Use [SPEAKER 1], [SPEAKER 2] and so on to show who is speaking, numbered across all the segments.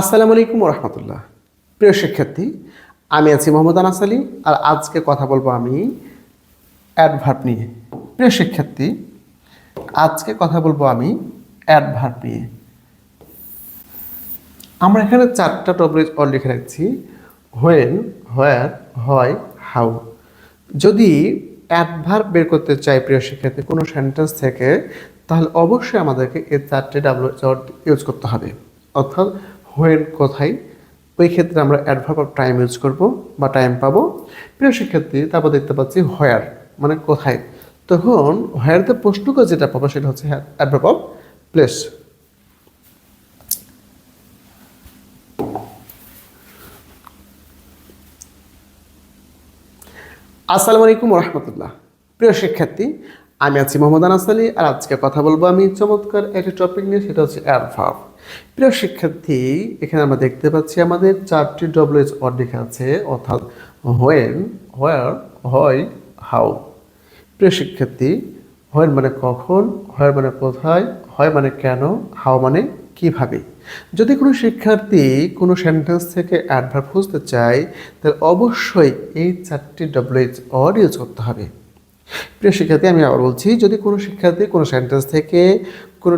[SPEAKER 1] আসসালামু আলাইকুম রহমতুল্লাহ প্রিয় শিক্ষার্থী, আমি আছি মোহাম্মদ আনাস আলী আর আজকে কথা বলব আমি অ্যাডভার্ব নিয়ে। প্রিয় শিক্ষার্থী, আজকে কথা বলব আমি অ্যাডভার্ব নিয়ে। আমরা এখানে চারটা টপিক অল লিখে রাখছি। হোয়েন হোয়ার হয় হাউ যদি অ্যাডভার্ব বের করতে চাই প্রিয় শিক্ষার্থী কোনো সেন্টেন্স থেকে, তাহলে অবশ্যই আমাদেরকে এই চারটে ডাব্লিউ ইউজ করতে হবে। অর্থাৎ হোয়েন কোথায় ওই ক্ষেত্রে আমরা অ্যাডভার্ব অফ টাইম ইউজ করব বা টাইম পাবো। প্রিয় শিক্ষার্থী, তারপর দেখতে পাচ্ছি হোয়ার মানে কোথায়। তখন হোয়ারতে প্রশ্নকে যেটা পাবো সেটা হচ্ছে অ্যাডভার্ব অফ প্লেস আসসালামু আলাইকুম রহমতুল্লাহ। প্রিয় শিক্ষার্থী, আমি আছি মোহাম্মদ আনাস আলী, আর আজকে কথা বলব আমি চমৎকার একটি টপিক নিয়ে, সেটা হচ্ছে অ্যাডভার্ব প্রিয় শিক্ষার্থী, এখানে আমরা দেখতে পাচ্ছি আমাদের চারটি ডব্লিউএস ওয়ার্ড লেখা আছে, অর্থাৎ হোয়েন হোয়ার হয় হাউ প্রিয় শিক্ষার্থী হোয়েন মানে কখন হয় মানে কোথায় হয় মানে কেন হাও মানে কীভাবে। যদি কোনো শিক্ষার্থী কোনো সেন্টেন্স থেকে অ্যাডভার্ব খুঁজতে চায়, তাহলে অবশ্যই এই চারটি ডব্লিউএইচ ওয়ার্ড ইউজ করতে হবে। প্রিয় শিক্ষার্থী, আমি আবার বলছি, যদি কোনো শিক্ষার্থী কোনো সেন্টেন্স থেকে কোনো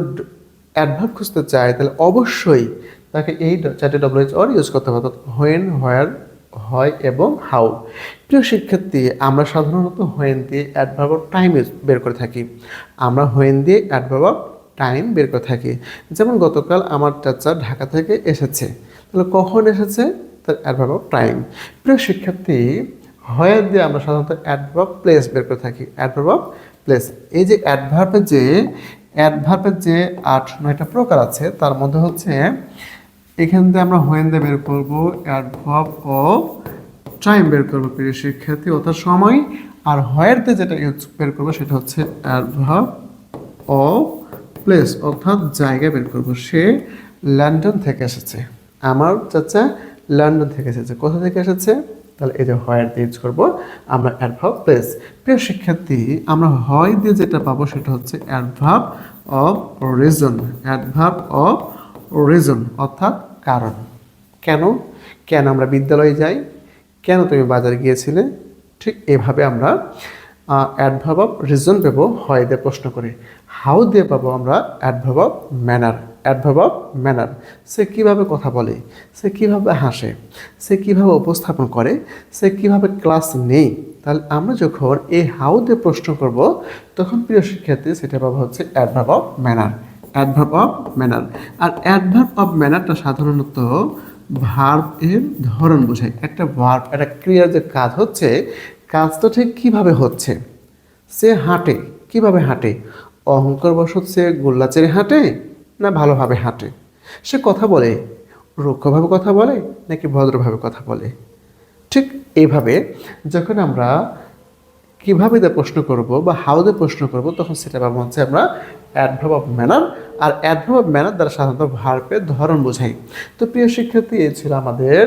[SPEAKER 1] অ্যাডভার্ব খুঁজতে চায়, তাহলে অবশ্যই তাকে এই চারটি ডব্লিউএইচ ওয়ার্ড ইউজ করতে হবে, অর্থাৎ হোয়েন হোয়ার হয় এবং হাউ প্রিয় শিক্ষার্থী, আমরা সাধারণত হোয়েন দিয়ে অ্যাডভার্ব অফ টাইম বের করে থাকি। আমরা হোয়েন দিয়ে অ্যাডভার্ব অফ টাইম বের করে থাকি। যেমন গতকাল আমার চাচা ঢাকা থেকে এসেছে। তাহলে কখন এসেছে? তার অ্যাডভার্ব অফ টাইম প্রিয় শিক্ষার্থী হয় দিয়ে আমরা সাধারণত অ্যাডভার্ব প্লেস বের করে থাকি। অ্যাডভার্ব অফ প্লেস এই যে অ্যাডভার্বের যে অ্যাডভার্বের যে আট নয়টা প্রকার আছে, তার মধ্যে হচ্ছে এখান থেকে আমরা হোয়েন দিয়ে বের করব অ্যাডভার্ব ও টাইম বের করব প্রিয় শিক্ষার্থী, অর্থাৎ সময়, আর হয়েরতে যেটা ইউজ বের করব সেটা হচ্ছে অ্যাডভার্ব ও প্লেস অর্থাৎ জায়গা বের করব। সে লন্ডন থেকে এসেছে। আমার চাচা লন্ডন থেকে এসেছে। কোথা থেকে এসেছে? তাহলে এই যে হয় দিয়ে ইউজ করব, আমরা অ্যাডভার্ব প্লেস প্রিয় শিক্ষার্থী, আমরা হয় দিয়ে যেটা পাবো সেটা হচ্ছে adverb of reason adverb of reason অর্থাৎ কারণ। কেন? কেন আমরা বিদ্যালয়ে যাই? কেন তুমি বাজারে গিয়েছিলে? ঠিক এভাবে আমরা অ্যাডভার্ব অফ রিজন পাবো, হয় দিয়ে প্রশ্ন করে। হাউ দিয়ে পাবো আমরা adverb of manner adverb of manner সে কীভাবে কথা বলে? সে কীভাবে হাসে? সে কীভাবে উপস্থাপন করে? সে কীভাবে ক্লাস নেই? তাহলে আমরা যখন এই হাউ দিয়ে প্রশ্ন করব, তখন প্রিয় শিক্ষার্থী, সেটা পাবো হচ্ছে adverb of manner adverb of manner R adverb of ম্যানারটা সাধারণত ভার্ব এর ধরন বোঝায়। একটা ভার্ব একটা ক্রিয়ার যে কাজ হচ্ছে, কাজটা ঠিক কীভাবে হচ্ছে? সে হাঁটে, কীভাবে হাঁটে? অহংকার বশত সে গোল্লা চেড়ে হাঁটে? না ভালোভাবে হাঁটে? সে কথা বলে, রুক্ষভাবে কথা বলে নাকি ভদ্রভাবে কথা বলে? ঠিক এইভাবে যখন আমরা কীভাবে দিয়ে প্রশ্ন করব বা হাউ দিয়ে প্রশ্ন করব, তখন সেটা পাবো হচ্ছে আমরা অ্যাডভার্ব অফ ম্যানার আর অ্যাডভার্ব অফ ম্যানার দ্বারা সাধারণত ভার্বের ধরন বোঝাই। তো প্রিয় শিক্ষার্থী এই ছিল আমাদের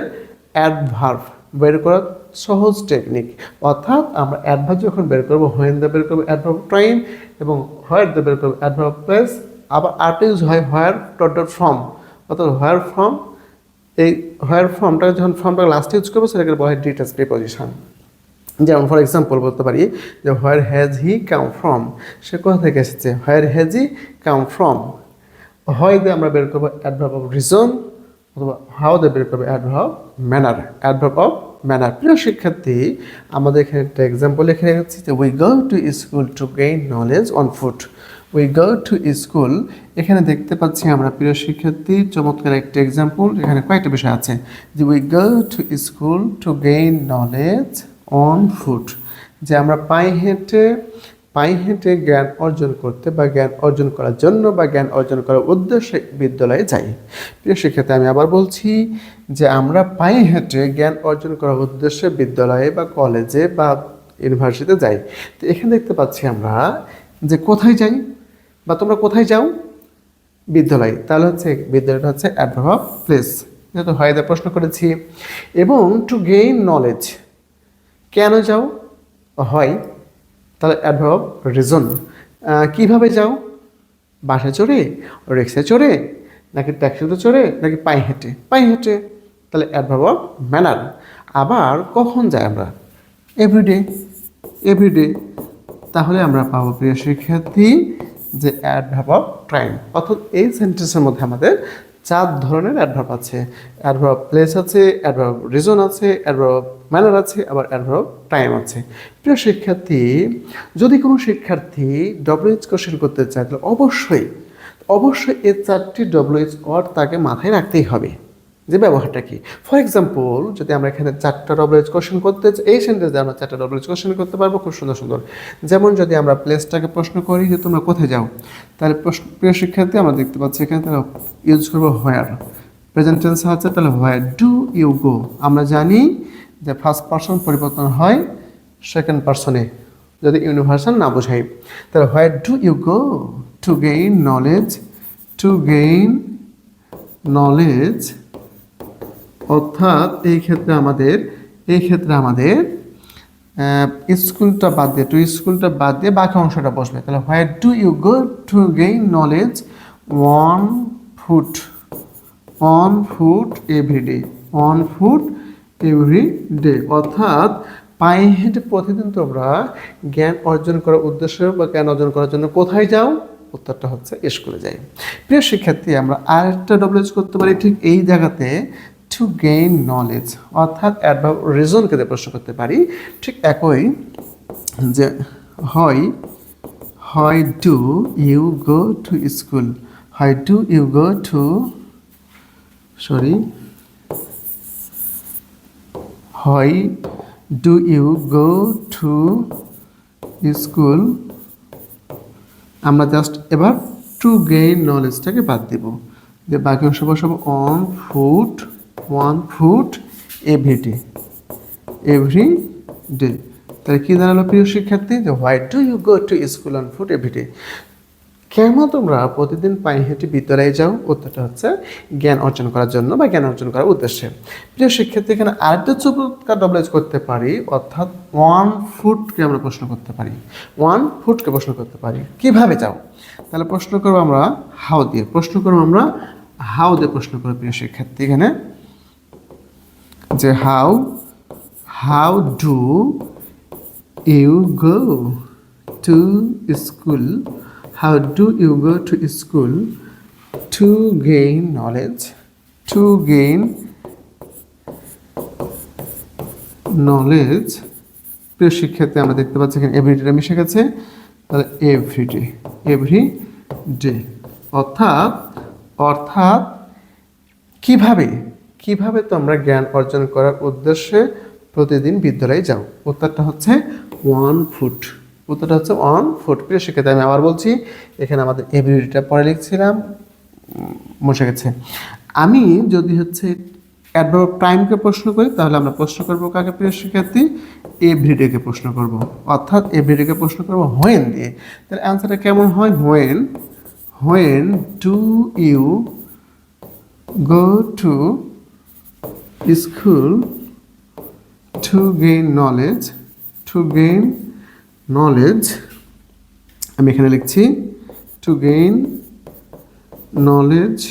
[SPEAKER 1] অ্যাডভার্ব বের করার সহজ টেকনিক অর্থাৎ আমরা অ্যাডভার্ব যখন বের করব হোয়েন দিয়ে বের করব অ্যাডভার্ব টাইম এবং হোয়ার দিয়ে বের করব অ্যাডভার্ব প্লেস আবার আর্ট ইউজ হয় হোয়ার ডট ডট ফর্ম অর্থাৎ হোয়ার ফর্ম এই হোয়ার ফর্মটা যখন ফর্মটা লাস্টে ইউজ করব, সেটাকে বলা হয় ডিটেলস প্রিপোজিশন যেমন ফর এক্সাম্পল বলতে পারি যে where has he come from সে কোথা থেকে এসেছে? Where has he come from হয় দিয়ে আমরা বের করব অ্যাডভার্ব অফ রিজন অথবা হাউ দিয়ে বের করব adverb manner adverb of manner প্রিয় শিক্ষার্থী, আমাদের এখানে একটা এক্সাম্পল লিখে রেখেছি যে we go to school to gain knowledge on food we go to school এখানে দেখতে পাচ্ছি আমরা প্রিয় শিক্ষার্থী, চমৎকার একটি এক্সাম্পল এখানে কয়েকটা বিষয় আছে। যে we go to school to gain knowledge on food যে আমরা পায়ে হেঁটে পায়ে হেঁটে জ্ঞান অর্জন করতে বা জ্ঞান অর্জন করার জন্য বা জ্ঞান অর্জন করার উদ্দেশ্যে বিদ্যালয়ে যাই। প্রিয় শিক্ষার্থী, আমি আবার বলছি যে আমরা পায়ে হেঁটে জ্ঞান অর্জন করার উদ্দেশ্যে বিদ্যালয়ে বা কলেজে বা ইউনিভার্সিটিতে যাই। তো এখানে দেখতে পাচ্ছি আমরা যে কোথায় যাই? বা তোমরা কোথায় যাও? বিদ্যালয়। তাহলে হচ্ছে বিদ্যালয়টা হচ্ছে অ্যাডভার্ব প্লেস যেহেতু হয়দা প্রশ্ন করেছি। এবং টু গেইন নলেজ কেন যাও? হয়। তাহলে অ্যাডভার্ব রিজন কীভাবে যাও? বাসে চড়ে? রিক্সে চড়ে? নাকি ট্যাক্সিতে চড়ে? নাকি পায়ে হেঁটে? পায়ে হেঁটে। তাহলে অ্যাডভার্ব অফ ম্যানার আবার কখন যাই আমরা? এভরিডে এভরিডে তাহলে আমরা পাবো প্রিয় শিক্ষার্থী যে অ্যাডভার্ব অফ টাইম অর্থাৎ এই সেন্টেন্সের মধ্যে আমাদের চার ধরনের অ্যাডভার্ব আছে। অ্যাডভার্ব প্লেস আছে অ্যাডভার্ব রিজন আছে অ্যাডভার্ব ম্যানার আছে, আবার অ্যাডভার্ব টাইম আছে। প্রিয় শিক্ষার্থী, যদি কোনো শিক্ষার্থী ডব্লিউএইচ কোশ্চেন করতে চায়, তাহলে অবশ্যই অবশ্যই এই চারটি ডব্লিউএইচ ওয়ার্ড তাকে মাথায় রাখতেই হবে। যে ব্যবহারটা কি? ফর এক্সাম্পল যদি আমরা এখানে চারটা ডব্লিউএইচ কোশ্চেন করতে এই সেন্টেন্সে আমরা চারটা ডব্লিউএইচ কোশ্চেন করতে পারব, খুব সুন্দর সুন্দর। যেমন যদি আমরা প্লেসটাকে প্রশ্ন করি যে তোমরা কোথায় যাও, তাহলে প্রশ্ন, প্রিয় শিক্ষার্থী, আমরা দেখতে পাচ্ছি এখানে তাহলে ইউজ করব হোয়ার প্রেজেন্ট টেন্স আছে, তাহলে হোয়ার ডু ইউ গো আমরা জানি যে ফার্স্ট পার্সন পরিবর্তন হয় সেকেন্ড পার্সনে যদি ইউনিভার্সাল না বোঝাই। তাহলে where do you go to gain knowledge to gain knowledge অর্থাৎ এই ক্ষেত্রে আমাদের, এই ক্ষেত্রে আমাদের স্কুলটা বাদ দিয়ে টু স্কুলটা বাদ দিয়ে বাকি অংশটা বসবে। তাহলে where do you go to gain knowledge one foot on foot every day on foot every day অর্থাৎ পায়ে হেঁটে প্রতিদিন তোমরা জ্ঞান অর্জন করার উদ্দেশ্য বা জ্ঞান অর্জন করার জন্য কোথায় যাও? উত্তরটা হচ্ছে স্কুলে যাই। প্রিয় শিক্ষার্থী, আমরা আরেকটা ডব্লিউএস করতে পারি। ঠিক এই জায়গাতে টু গেইন নলেজ অর্থাৎ অ্যাডভার্ব রিজনকে দিয়ে প্রশ্ন করতে পারি, ঠিক একই যে হয় হয় do you go to school হয় do you go to sorry হয় do you go to school আমরা জাস্ট এবার টু গেইন নলেজটাকে বাদ দেব। যে বাকি অংশ বসাবো on foot one foot every day every day তাহলে কী দাঁড়াল প্রিয় শিক্ষার্থী? যে why do you go to school on foot every day কেন তোমরা প্রতিদিন পায়ে হেঁটে বিদ্যালয়ে যাও? উত্তরটা হচ্ছে জ্ঞান অর্জন করার জন্য বা জ্ঞান অর্জন করার উদ্দেশ্যে। প্রিয় শিক্ষার্থী, এখানে আরেকটা চমৎকার ডবলেজ করতে পারি, অর্থাৎ ওয়ান ফুটকে আমরা প্রশ্ন করতে পারি। ওয়ান ফুটকে প্রশ্ন করতে পারি। কীভাবে যাও? তাহলে প্রশ্ন করব আমরা হাউ দিয়ে। প্রশ্ন করব আমরা হাউ দিয়ে প্রশ্ন করব প্রিয় শিক্ষার্থী, এখানে যে how how do you go to school? How do you go to school? To gain knowledge, to gain knowledge. প্রিয় শিক্ষার্থী, আমরা দেখতে পাচ্ছি এখানে এভরিডেটা মিশে গেছে। তাহলে এভরিডে এভরি ডে অর্থাৎ অর্থাৎ কীভাবে কীভাবে তোমরা জ্ঞান অর্জন করার উদ্দেশ্যে প্রতিদিন বিদ্যালয়ে যাও? উত্তরটা হচ্ছে ওয়ান ফুট উত্তরটা হচ্ছে ওয়ান ফুট প্রিয় শিক্ষার্থী, আমি আবার বলছি, এখানে আমাদের এভরিডিটা পরে লিখছিলাম। মুছে গেছে। আমি যদি হচ্ছে অ্যাডভার্ব টাইমকে প্রশ্ন করি, তাহলে আমরা প্রশ্ন করব কাকে প্রিয় শিক্ষার্থী? এভরিডেকে প্রশ্ন করব। অর্থাৎ এভরিডেকে প্রশ্ন করব হোয়েন দিয়ে। তাহলে অ্যান্সারটা কেমন হয়? When when to you go to school to gain knowledge to gain knowledge আমি এখানে লিখছি to gain knowledge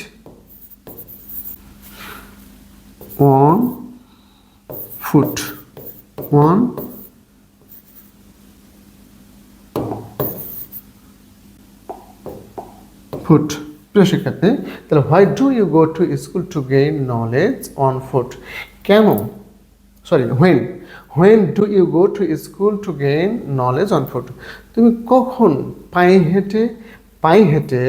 [SPEAKER 1] on foot on foot প্রিয় শিক্ষার্থী, তাহলে why do you go to school to gain knowledge on foot কেন? Sorry when when do you go to school to gain knowledge on foot তুমি কখন পায়ে হেঁটে পায়ে হেঁটে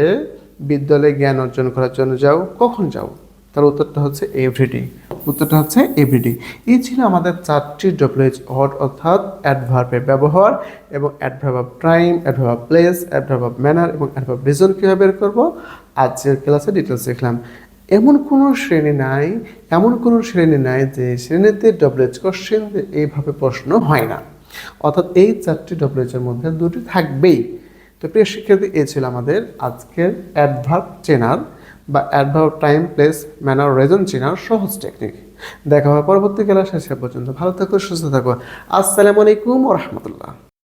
[SPEAKER 1] বিদ্যালয়ে জ্ঞান অর্জন করার জন্য যাও? কখন যাও? তার উত্তরটা হচ্ছে এভরিডে উত্তরটা হচ্ছে এভরিডে এই ছিল আমাদের চারটি ডব্লিউএইচ ওয়ার্ড অর্থাৎ অ্যাডভার্বের ব্যবহার এবং adverb of time adverb of place adverb of manner এবং অ্যাডভার্ব রিজন কীভাবে বের করব? আজকের ক্লাসে ডিটেলস দেখলাম। এমন কোনো শ্রেণি নাই, এমন কোনো শ্রেণি নাই যে শ্রেণীতে ডব্লিউএইচ কোশ্চেন এইভাবে প্রশ্ন হয় না। অর্থাৎ এই চারটি ডব্লিউএইচের মধ্যে দুটি থাকবেই। তো প্রিয় শিক্ষার্থী, এ ছিল আমাদের আজকের অ্যাডভার্ব চেনার বা adverb time place manner reason চেনার সহজ টেকনিক দেখা হয় পরবর্তী ক্লাসে পর্যন্ত ভালো থাকো, সুস্থ থাকো। আসসালামু আলাইকুম রহমতুল্লাহ।